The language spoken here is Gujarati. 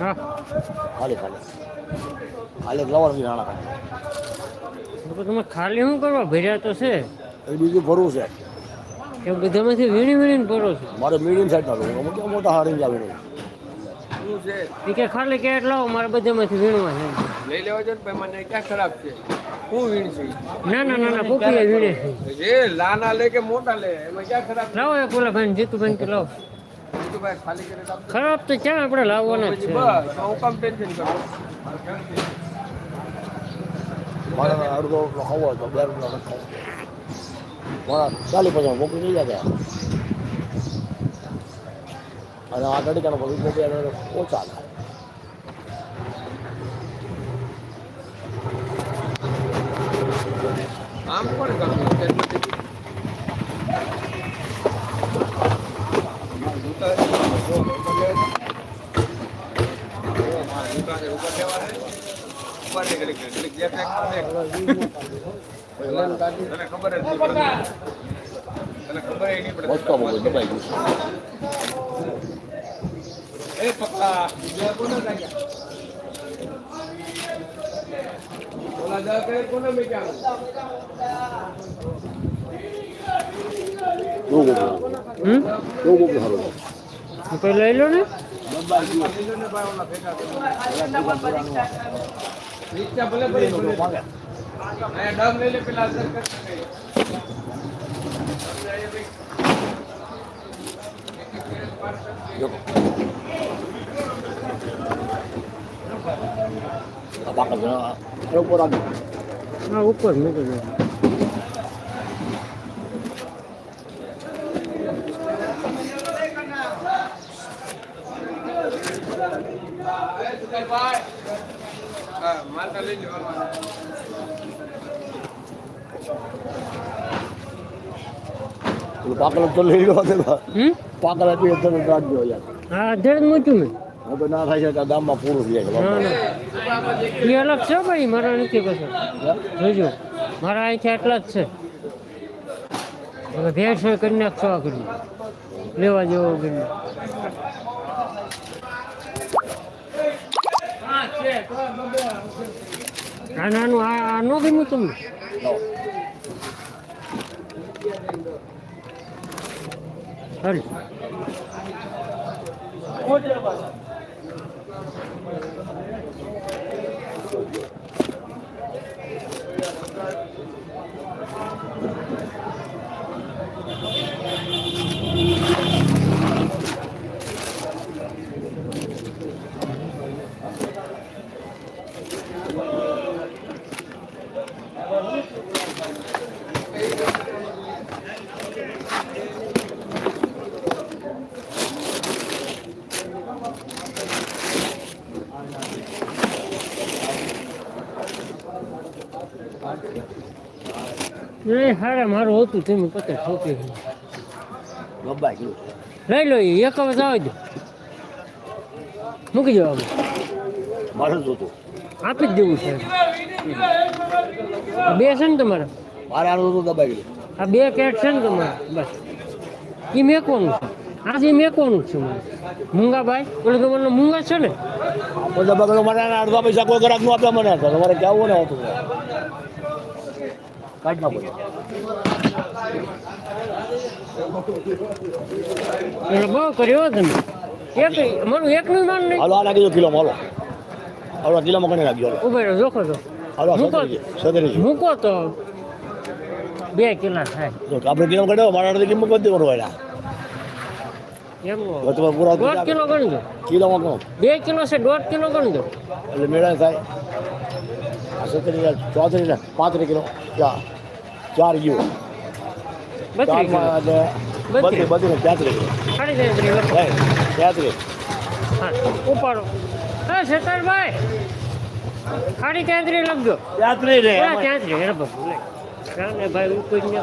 હા. ખાલી ખાલી. ખાલી લવર બી નાણા ખાલી તો તમે ખાલી શું કરવા? ભર્યા તો છે. એ બીજું ભરવું છે. કે બધામાંથી વીણી વીણીને ભરો છો. મારે મીડિયમ સાઈઝ ના લઉં મોટા મોટા હારી જાવ નહીં છે? કે ખાલી કેટ લાવો મારે બધામાંથી વીણવા છે. લઈ લેવા જો ભાઈ મને ક્યાં ખરાબ છે? શું વીણ છે ના ના ના ના પોપીએ વીણે છે. જે લાના લે કે મોટા લે? એમાં ક્યાં ખરાબ લાવો એક ઓલા ભાઈ જીતુભાઈ કે લાવો. ખરાબ તો ક્યાં આપણે લાવવાના છે? બસ તો હું કામ ટેન્શન કરું. મારે અડધો ખાવો તો બે રૂપિયા નથી ખાવું. મારા ચાલી પચાસ મોકલી નહીં જાય અને આ ગડીકાનો પછી મોકલી ઓછા થાય. આમ કોણ કામ ખબર જ તને ખબર એ નહીં પડે. એ પક્કા કોને લાગ્યા? ઓલા કોને મૂક્યા? કેવું મોકલું તો લઈ લો ને રિક્ષા ભલે ભલે. માંગે લઈ લે પેલા ઉપર મૂકી દો હા માતા લઈ જવાનું પેલું પાકલ તો લઈ લો પાકલ હતી તો રાખજો યાર. હા અધેડ જ મૂક્યું મેં. હવે ના થાય છે પૂરું થઈ જાય. એ અલગ છે ભાઈ મારા નથી કશું જોજો. મારા અહીંથી આટલા જ છે. હવે ભેંસ હોય કરી નાખશો આ કરી લેવા જેવો કરી આ નાનું આ નો ગમ્યું તમને? હાલ. એ હારા મારું હતું તમે પચાસ ઠોકી દીધું. ગબ્બાઈ લઈ લો એક હવે જવા દો. મૂકી જવાનું મારું જ હતું આપી જ દેવું છે. બે છે ને તમારે? મારે આનું તો દબાઈ ગયું. આ બે કેટ છે ને તમારે? બસ. એ મેકવાનું છે. આજે મેકવાનું જ છે મારે. મૂંગાભાઈ ઓલે તો બોલો મૂંગા છે ને? આપણે મને આના અડધા પૈસા કોઈ નું આપ્યા મને. તો તમારે કેવું ને હતું. કાઢ ના પડે એટલે બહુ કર્યો તમે. એક મારું એકનું નામ નહીં. હાલો આ નાખી દો કિલો હાલો. હાલો કિલોમાં કણી નાખજો ઊભા જોખો હાલો મૂકો તો. બે કિલો થાય. આપણે કિલો કાઢો મારા અડધી કિંમત બધી કરવો એના એમ હવે તમારે દોઢ કિલો ગણજો કિલોમાં ગણો બે કિલો છે દોઢ કિલો ગણજો એટલે મેળા થાય. આ સત્તરી ચોત્રીસ ને પાંત્રીસ કિલો. ચાર ચાર ગયું. બત્રીસ બત્રીસ તેત્રીસ તેત્રીસ ઉપાડો. હા શેતરભાઈ સાડી ત્યાંત્રીસ લખજો તેત્રીસ રે હા ત્યાંત્રીસ હેડ બાપુ લે ને ભાઈ ઉપરને